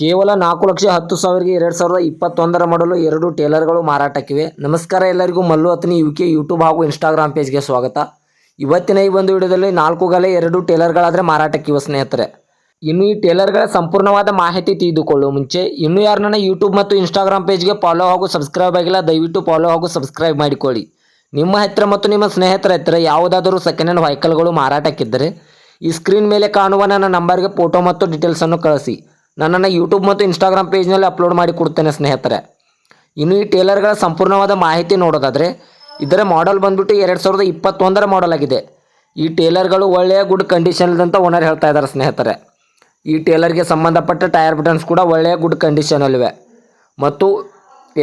ಕೇವಲ ನಾಲ್ಕು ಲಕ್ಷ ಹತ್ತು ಸಾವಿರಗೆ ಎರಡು ಸಾವಿರದ ಇಪ್ಪತ್ತೊಂದರ ಮಾಡಲು ಎರಡು ಟೇಲರ್ಗಳು ಮಾರಾಟಕ್ಕಿವೆ. ನಮಸ್ಕಾರ ಎಲ್ಲರಿಗೂ, Mallu Athni U K, YouTube ಹಾಗೂ ಇನ್ಸ್ಟಾಗ್ರಾಮ್ ಪೇಜ್ಗೆ ಸ್ವಾಗತ. ಇವತ್ತಿನ ಈ ಒಂದು ವಿಡಿಯೋದಲ್ಲಿ ನಾಲ್ಕು ಗಲೆ ಎರಡು ಟೇಲರ್ಗಳಾದರೆ ಮಾರಾಟಕ್ಕಿವೆ ಸ್ನೇಹಿತರೆ. ಇನ್ನು ಈ ಟೇಲರ್ಗಳ ಸಂಪೂರ್ಣವಾದ ಮಾಹಿತಿ ತಿಳಿದುಕೊಳ್ಳುವ ಮುಂಚೆ, ಇನ್ನು ಯಾರು ನನ್ನ ಯೂಟ್ಯೂಬ್ ಮತ್ತು ಇನ್ಸ್ಟಾಗ್ರಾಮ್ ಪೇಜ್ಗೆ ಫಾಲೋ ಹಾಗೂ ಸಬ್ಸ್ಕ್ರೈಬ್ ಆಗಿಲ್ಲ, ದಯವಿಟ್ಟು ಫಾಲೋ ಹಾಗೂ ಸಬ್ಸ್ಕ್ರೈಬ್ ಮಾಡಿಕೊಳ್ಳಿ. ನಿಮ್ಮ ಹತ್ತಿರ ಮತ್ತು ನಿಮ್ಮ ಸ್ನೇಹಿತರ ಹತ್ತಿರ ಯಾವುದಾದರೂ ಸೆಕೆಂಡ್ ಹ್ಯಾಂಡ್ ವೆಹಿಕಲ್ಗಳು ಮಾರಾಟಕ್ಕಿದ್ದರೆ, ಈ ಸ್ಕ್ರೀನ್ ಮೇಲೆ ಕಾಣುವ ನನ್ನ ನಂಬರ್ಗೆ ಫೋಟೋ ಮತ್ತು ಡೀಟೇಲ್ಸನ್ನು ಕಳಿಸಿ. ನನ್ನನ್ನು ಯೂಟ್ಯೂಬ್ ಮತ್ತು ಇನ್ಸ್ಟಾಗ್ರಾಮ್ ಪೇಜ್ನಲ್ಲಿ ಅಪ್ಲೋಡ್ ಮಾಡಿ ಕೊಡ್ತೇನೆ ಸ್ನೇಹಿತರೆ. ಇನ್ನು ಈ ಟೇಲರ್ಗಳ ಸಂಪೂರ್ಣವಾದ ಮಾಹಿತಿ ನೋಡೋದಾದರೆ, ಇದರ ಮಾಡೆಲ್ ಬಂದ್ಬಿಟ್ಟು ಎರಡು ಸಾವಿರದ ಇಪ್ಪತ್ತೊಂದರ ಮಾಡೆಲ್ ಆಗಿದೆ. ಈ ಟೇಲರ್ಗಳು ಒಳ್ಳೆಯ ಗುಡ್ ಕಂಡೀಷನ್ದಂತ ಓನರ್ ಹೇಳ್ತಾ ಇದ್ದಾರೆ ಸ್ನೇಹಿತರೆ. ಈ ಟೇಲರ್ಗೆ ಸಂಬಂಧಪಟ್ಟ ಟೈರ್ ಬಟನ್ಸ್ ಕೂಡ ಒಳ್ಳೆಯ ಗುಡ್ ಕಂಡೀಷನಲ್ಲಿವೆ ಮತ್ತು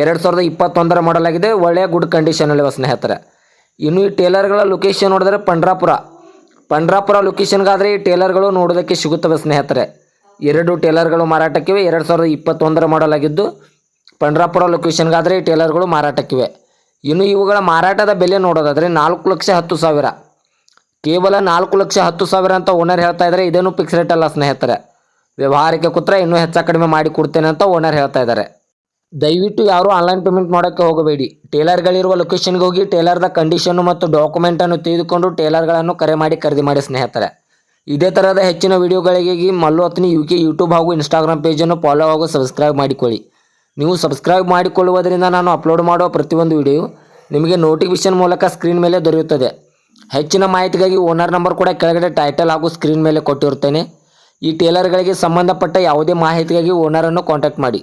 ಎರಡು ಸಾವಿರದ ಇಪ್ಪತ್ತೊಂದರ ಮಾಡೆಲ್ ಆಗಿದೆ, ಒಳ್ಳೆಯ ಗುಡ್ ಕಂಡೀಷನಲ್ಲಿವೆ ಸ್ನೇಹಿತರೆ. ಇನ್ನು ಈ ಟೇಲರ್ಗಳ ಲೊಕೇಶನ್ ನೋಡಿದ್ರೆ ಪಂಡ್ರಾಪುರ. ಪಂಡ್ರಾಪುರ ಲೊಕೇಶನ್ಗಾದರೆ ಈ ಟೇಲರ್ಗಳು ನೋಡೋದಕ್ಕೆ ಸಿಗುತ್ತವೆ ಸ್ನೇಹಿತರೆ. ಎರಡು ಟೇಲರ್ಗಳು ಮಾರಾಟಕ್ಕಿವೆ. ಎರಡು ಸಾವಿರದ ಇಪ್ಪತ್ತೊಂದರ ಮಾಡಲ್ ಆಗಿದ್ದು ಪಂಡ್ರಾಪುರ ಲೊಕೇಶನ್ಗಾದರೆ ಈ ಟೇಲರ್ಗಳು ಮಾರಾಟಕ್ಕಿವೆ. ಇನ್ನು ಇವುಗಳ ಮಾರಾಟದ ಬೆಲೆ ನೋಡೋದಾದರೆ ನಾಲ್ಕು ಲಕ್ಷ ಹತ್ತು ಸಾವಿರ. ಕೇವಲ ನಾಲ್ಕು ಲಕ್ಷ ಹತ್ತು ಸಾವಿರ ಅಂತ ಓನರ್ ಹೇಳ್ತಾ ಇದ್ದಾರೆ. ಇದೇನು ಫಿಕ್ಸ್ ರೇಟ್ ಅಲ್ಲ ಸ್ನೇಹಿತರೆ. ವ್ಯವಹಾರಕ್ಕೆ ಕುತ್ರ ಇನ್ನೂ ಹೆಚ್ಚು ಕಡಿಮೆ ಮಾಡಿ ಕೊಡ್ತೇನೆ ಅಂತ ಓನರ್ ಹೇಳ್ತಾ ಇದ್ದಾರೆ. ದಯವಿಟ್ಟು ಯಾರೂ ಆನ್ಲೈನ್ ಪೇಮೆಂಟ್ ಮಾಡೋಕ್ಕೆ ಹೋಗಬೇಡಿ. ಟೇಲರ್ಗಳಿರುವ ಲೊಕೇಶನ್ಗೆ ಹೋಗಿ ಟೇಲರ್ದ ಕಂಡೀಷನ್ನು ಮತ್ತು ಡಾಕ್ಯುಮೆಂಟನ್ನು ತೆಗೆದುಕೊಂಡು ಟೇಲರ್ಗಳನ್ನು ಕರೆ ಮಾಡಿ ಖರೀದಿ ಮಾಡಿ ಸ್ನೇಹಿತರೆ. ಇದೇ ಥರದ ಹೆಚ್ಚಿನ ವಿಡಿಯೋಗಳಿಗಾಗಿ Mallu Athni U K YouTube ಹಾಗೂ ಇನ್ಸ್ಟಾಗ್ರಾಮ್ ಪೇಜನ್ನು ಫಾಲೋ ಹಾಗೂ ಸಬ್ಸ್ಕ್ರೈಬ್ ಮಾಡಿಕೊಳ್ಳಿ. ನೀವು ಸಬ್ಸ್ಕ್ರೈಬ್ ಮಾಡಿಕೊಳ್ಳುವುದರಿಂದ ನಾನು ಅಪ್ಲೋಡ್ ಮಾಡುವ ಪ್ರತಿಯೊಂದು ವಿಡಿಯೋ ನಿಮಗೆ ನೋಟಿಫಿಕೇಶನ್ ಮೂಲಕ ಸ್ಕ್ರೀನ್ ಮೇಲೆ ದೊರೆಯುತ್ತದೆ. ಹೆಚ್ಚಿನ ಮಾಹಿತಿಗಾಗಿ ಓನರ್ ನಂಬರ್ ಕೂಡ ಕೆಳಗಡೆ ಟೈಟಲ್ ಹಾಗೂ ಸ್ಕ್ರೀನ್ ಮೇಲೆ ಕೊಟ್ಟಿರುತ್ತೇನೆ. ಈ ಟೇಲರ್ಗಳಿಗೆ ಸಂಬಂಧಪಟ್ಟ ಯಾವುದೇ ಮಾಹಿತಿಗಾಗಿ ಓನರನ್ನು ಕಾಂಟ್ಯಾಕ್ಟ್ ಮಾಡಿ.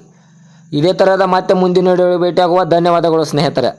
ಇದೇ ಥರದ ಮತ್ತೆ ಮುಂದಿನ ಭೇಟಿಯಾಗುವ ಧನ್ಯವಾದಗಳು ಸ್ನೇಹಿತರೆ.